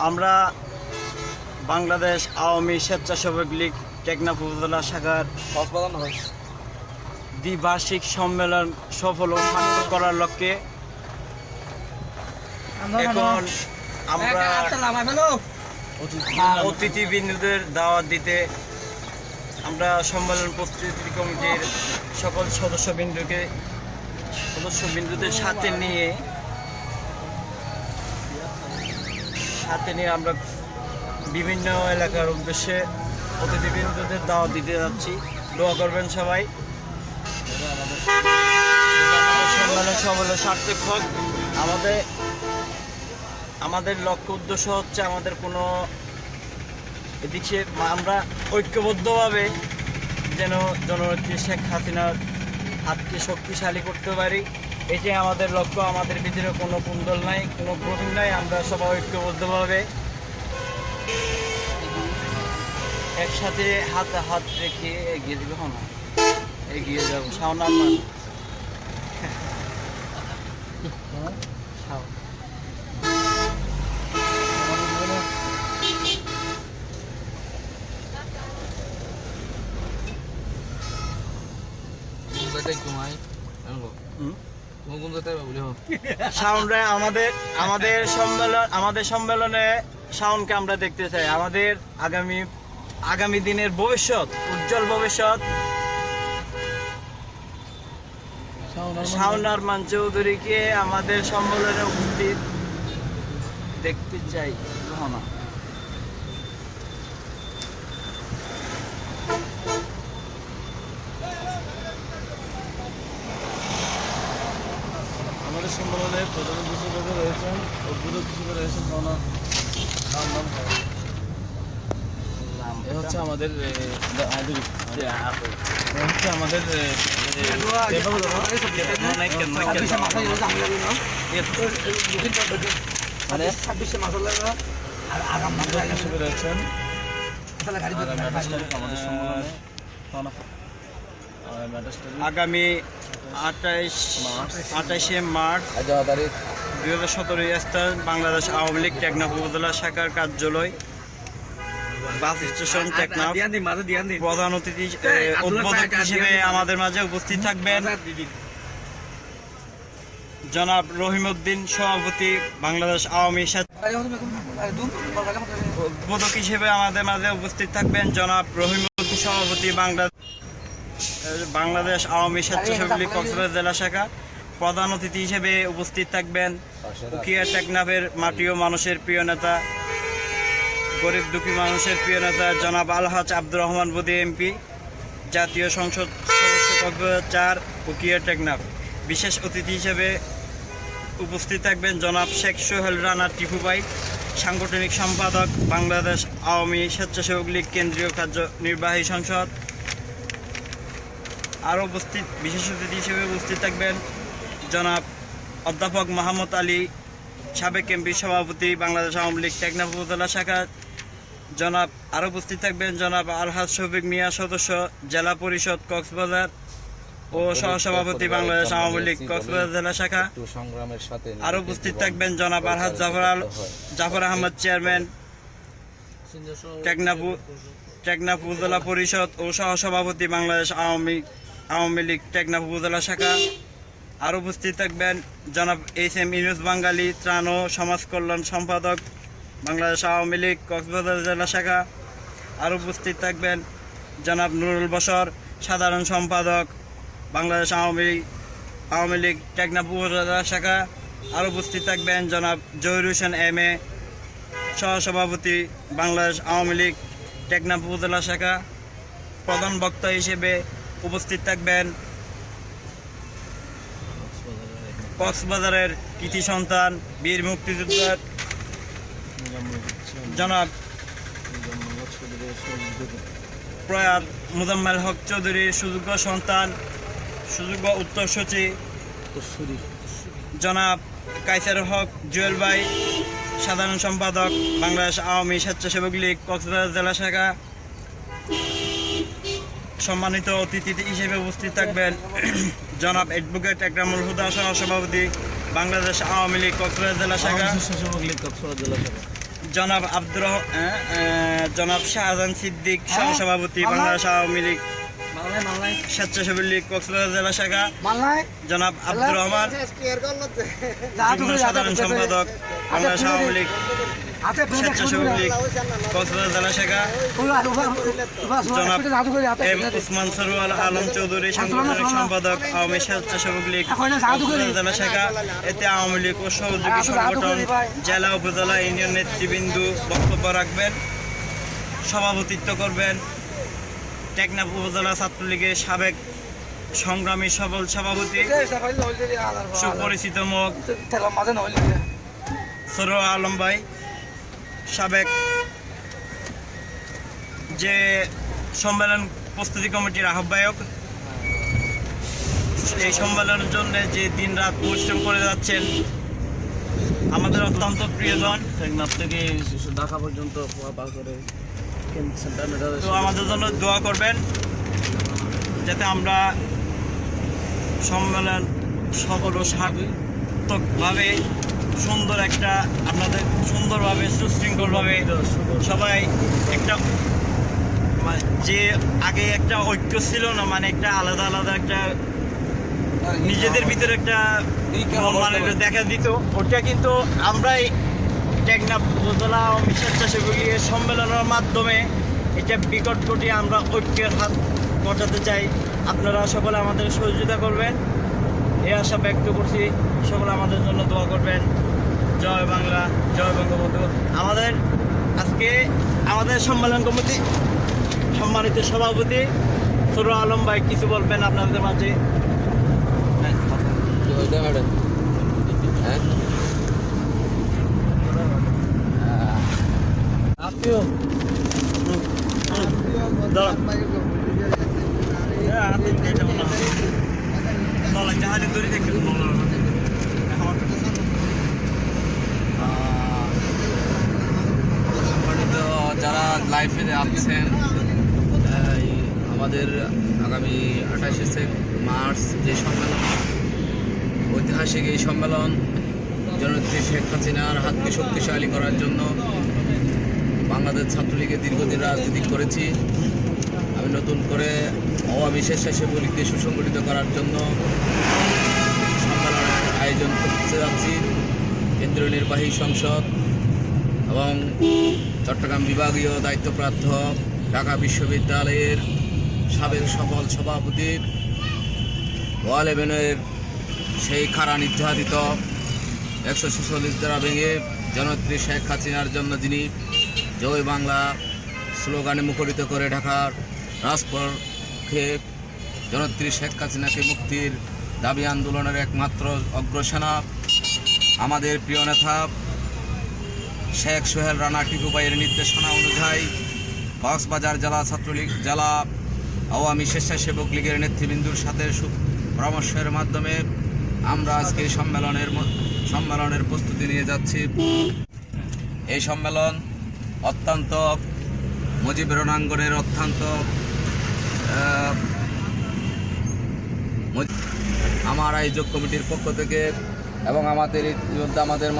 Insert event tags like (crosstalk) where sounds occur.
আমরা বাংলাদেশ আওয়ামী স্বেচ্ছাসেবক লীগ টেকনাফ উপজেলা শাখার দ্বিবার্ষিক সম্মেলন সফল ও সার্থক করার লক্ষ্যে এখন আমরা অতিথিবৃন্দদের দাওয়াত দিতে আমরা সম্মেলন প্রস্তুতি কমিটির সকল সদস্যবৃন্দকে সদস্যবৃন্দদের সাথে নিয়ে সাথে নিয়ে আমরা বিভিন্ন এলাকার উদ্দেশ্যে অতিথিবৃন্দদের দাওয়াত দিতে যাচ্ছি। দোয়া করবেন সবাই। সম্মেলন সফলে সার্থক হোক। আমাদের আমাদের লক্ষ্য উদ্দেশ্য হচ্ছে আমাদের কোনো এদিকে আমরা ঐক্যবদ্ধভাবে যেন জননেত্রী শেখ হাসিনার হাতকে শক্তিশালী করতে পারি। এটাই আমাদের লক্ষ্য, আমাদের ভিতরে কোনো কুন্দল নাই, কোনো প্রবীণ নাই, আমরা সবাই ঐক্যবদ্ধভাবে একসাথে হাত হাত রেখে এগিয়ে দেবে হন এগিয়ে যাব। সাউনার মান শাওন হুম? আমাদের আমাদের সম্মেলন আমাদের সম্মেলনে সাউন্ডকে আমরা দেখতে চাই। আমাদের আগামী আগামী দিনের ভবিষ্যৎ উজ্জ্বল ভবিষ্যৎ। শাওন আরমান চৌধুরীকে আমাদের সম্মেলনে উপস্থিত দেখতে চাই। রহনা আমাদের সম্মেলনে প্রধান হিসেবে রয়েছেন উদ্বোধক হিসেবে রয়েছেন রওনা নাম নাম এ হচ্ছে আমাদের হচ্ছে আমাদের। মানে রয়েছেন আমাদের সম্মেলনে আগামী আঠাইশ আঠাইশে মার্চ দুই হাজার সতেরোই স্থান বাংলাদেশ আওয়ামী লীগ টেকনাফ উপজেলা শাখার কার্যালয়। Bus station Teknaf. প্রধান অতিথি উদ্বোধক হিসেবে আমাদের মাঝে উপস্থিত থাকবেন। জনাব রহিম রহিমউদ্দিন সভাপতি বাংলাদেশ আওয়ামী উদ্বোধক হিসেবে আমাদের মাঝে উপস্থিত থাকবেন জনাব রহিমউদ্দিন সভাপতি বাংলা বাংলাদেশ আওয়ামী স্বেচ্ছাসেবক লীগ কক্সবাজার জেলা শাখা প্রধান অতিথি হিসেবে উপস্থিত থাকবেন। উকিয়া টেকনাফের মাটি ও মানুষের প্রিয় নেতা গরিব দুঃখী মানুষের প্রিয় নেতা জনাব আলহাজ আব্দুর রহমান বদি এমপি জাতীয় সংসদ সদস্য কক্সবাজার চার উকিয়া টেকনাফ। বিশেষ অতিথি হিসেবে উপস্থিত থাকবেন জনাব শেখ সোহেল রানা টিফুবাই সাংগঠনিক সম্পাদক বাংলাদেশ আওয়ামী স্বেচ্ছাসেবক লীগ কেন্দ্রীয় কার্যনির্বাহী সংসদ আরও উপস্থিত বিশেষ অতিথি হিসেবে উপস্থিত থাকবেন জনাব অধ্যাপক মাহমুদ আলী সাবেক এমপি সভাপতি বাংলাদেশ আওয়ামী লীগ টেকনাফ উপজেলা শাখা। জনাব আরও উপস্থিত থাকবেন জনাব আলহাজ শফিক মিয়া সদস্য জেলা পরিষদ কক্সবাজার ও সহসভাপতি বাংলাদেশ আওয়ামী লীগ কক্সবাজার জেলা শাখা। সংগ্রামের সাথে আরও উপস্থিত থাকবেন জনাব আলহাজ জাফর আল জাফর আহমদ চেয়ারম্যান টেকনাফ টেকনাফ উপজেলা পরিষদ ও সহসভাপতি বাংলাদেশ আওয়ামী আওয়ামী লীগ টেকনাফ উপজেলা শাখা। আর উপস্থিত থাকবেন জনাব এইচ এম ইনুস বাঙালি ত্রাণ ও সমাজ কল্যাণ সম্পাদক বাংলাদেশ আওয়ামী লীগ কক্সবাজার জেলা শাখা। আর উপস্থিত থাকবেন জনাব নুরুল বসর সাধারণ সম্পাদক বাংলাদেশ আওয়ামী লীগ আওয়ামী লীগ টেকনাফ উপজেলা শাখা। আর উপস্থিত থাকবেন জনাব জহির হোসেন এম এ, সহসভাপতি বাংলাদেশ আওয়ামী লীগ টেকনাফ উপজেলা শাখা। প্রধান বক্তা হিসেবে উপস্থিত থাকবেন। কক্সবাজারের কৃতি সন্তান, বীর মুক্তিযোদ্ধার জনাব প্রয়াত মুজাম্মেল হক চৌধুরীর সুযোগ্য সন্তান, সুযোগ্য উত্তর সচিব জনাব কাইসার হক জুয়েল ভাই, সাধারণ সম্পাদক, বাংলাদেশ আওয়ামী স্বেচ্ছাসেবক লীগ, কক্সবাজার জেলা শাখা সম্মানিত অতিথি হিসেবে উপস্থিত থাকবেন (clears throat) জনাব অ্যাডভোকেট একরামুল হুদা সহ সভাপতি বাংলাদেশ আওয়ামী লীগ কক্সবাজার জেলা শাখা। জনাব আব্দুর জনাব শাহজাহান সিদ্দিক সহ সভাপতি বাংলাদেশ আওয়ামী লীগ। স্বেচ্ছাসেবী লীগ কক্সবাজার জেলা শাখা। জনাব আব্দুর রহমান। সাধারণ সম্পাদক বাংলাদেশ আওয়ামী লীগ। লীগ কক্সবাজার জেলা শাখা এম উসমান সরওয়াল আলম চৌধুরী সাংগঠনিক সম্পাদক আওয়ামী স্বেচ্ছাসেবক লীগ কক্সবাজার জেলা শাখা এতে আওয়ামী লীগ ও সহযোগী সংগঠন জেলা উপজেলা ইউনিয়ন নেতৃবৃন্দ বক্তব্য রাখবেন সভাপতিত্ব করবেন টেকনাফ উপজেলা ছাত্রলীগের সাবেক সংগ্রামী সবল সভাপতি সুপরিচিত মুখ সরোয়া আলম ভাই সাবেক যে সম্মেলন প্রস্তুতি কমিটির আহ্বায়ক এই সম্মেলনের জন্য যে দিন রাত পরিশ্রম করে যাচ্ছেন আমাদের অত্যন্ত প্রিয়জন। থেকে ঢাকা পর্যন্ত তো আমাদের জন্য দোয়া করবেন যাতে আমরা সম্মেলন সকল সার্থকভাবে সুন্দর একটা, আপনাদের সুন্দরভাবে, সুশৃঙ্খলভাবে সবাই একটা মানে যে আগে একটা ঐক্য ছিল না মানে একটা আলাদা আলাদা একটা, নিজেদের ভিতরে একটা মানে দেখা দিত। ওটা কিন্তু আমরাই টেকনাফ উপজেলা ও স্বেচ্ছাসেবী সম্মেলনের মাধ্যমে এটা বিকট ঘটিয়ে আমরা ঐক্যের হাত ঘটাতে চাই। আপনারা সকলে আমাদের সহযোগিতা করবেন। এই আশা ব্যক্ত করছি, সকলে আমাদের জন্য দোয়া করবেন। জয় বাংলা জয় বঙ্গবন্ধু। আমাদের আজকে আমাদের সম্মেলন কমিটি সম্মানিত সভাপতি সরু আলম ভাই কিছু বলবেন আপনাদের মাঝে। হ্যাঁ, হাতে দিয়ে যাব না। নলাই জাহাজে দড়ি থেকে বলো না। এখন সম্মানিত যারা লাইফে এই আমাদের আগামী আঠাশে মার্চ যে সম্মেলন, ঐতিহাসিক এই সম্মেলন, জননেত্রী শেখ হাসিনার হাতকে শক্তিশালী করার জন্য বাংলাদেশ ছাত্রলীগের দীর্ঘদিন রাজনীতি করেছি। আমি নতুন করে আওয়ামী স্বেচ্ছাসেবী লীগকে সুসংগঠিত করার জন্য সম্মেলনের আয়োজন করতে যাচ্ছি। কেন্দ্রীয় নির্বাহী সংসদ এবং চট্টগ্রাম বিভাগীয় দায়িত্বপ্রাপ্ত ঢাকা বিশ্ববিদ্যালয়ের সাবেক সফল সভাপতির ওয়াল এভেনের সেই খাড়া নির্যাতিত একশো ছেচল্লিশ দ্বারা ভেঙে জনত্রী শেখ হাসিনার জন্য যিনি জয় বাংলা স্লোগানে মুখরিত করে ঢাকার রাজপথে জনত্রী শেখ হাসিনাকে মুক্তির দাবি আন্দোলনের একমাত্র অগ্রসেনা আমাদের প্রিয় নেতা শেখ সোহেল রানা টিপু ভাইয়ের নির্দেশনা অনুযায়ী কক্সবাজার জেলা ছাত্রলীগ, জেলা আওয়ামী স্বেচ্ছাসেবক লীগের নেতৃবৃন্দুর সাথে পরামর্শের মাধ্যমে আমরা আজকে সম্মেলনের সম্মেলনের প্রস্তুতি নিয়ে যাচ্ছি। এই সম্মেলন অত্যন্ত মুজিব রণাঙ্গনের অত্যন্ত আমার আয়োজক কমিটির পক্ষ থেকে এবং আমাদের আমাদের